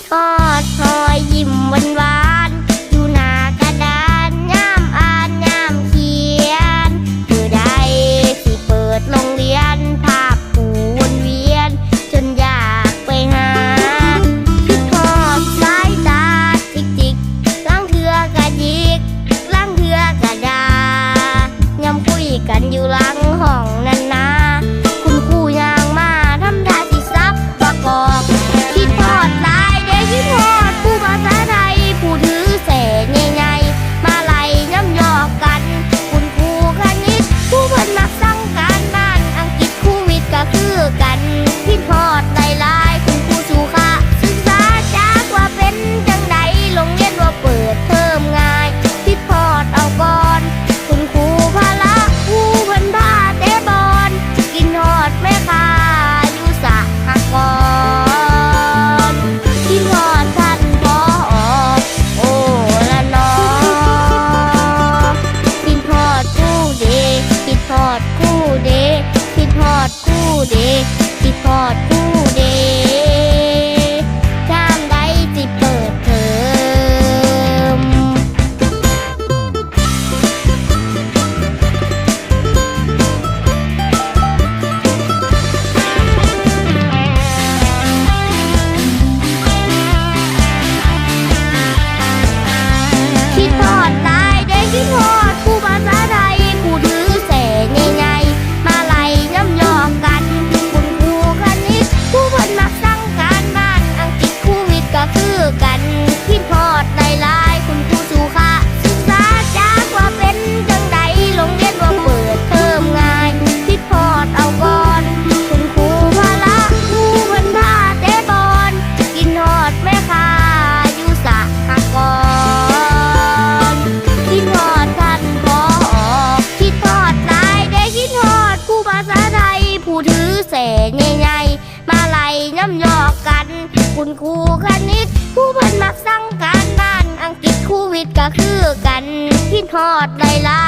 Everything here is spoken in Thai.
か เด็กที่พอด ใหญ่มาไล่น้ำยอกกัน คุณครูคณิตผู้พันมักสั่งการบ้านอังกฤษคูวิทย์ก็คือกันที่ทอดหลาย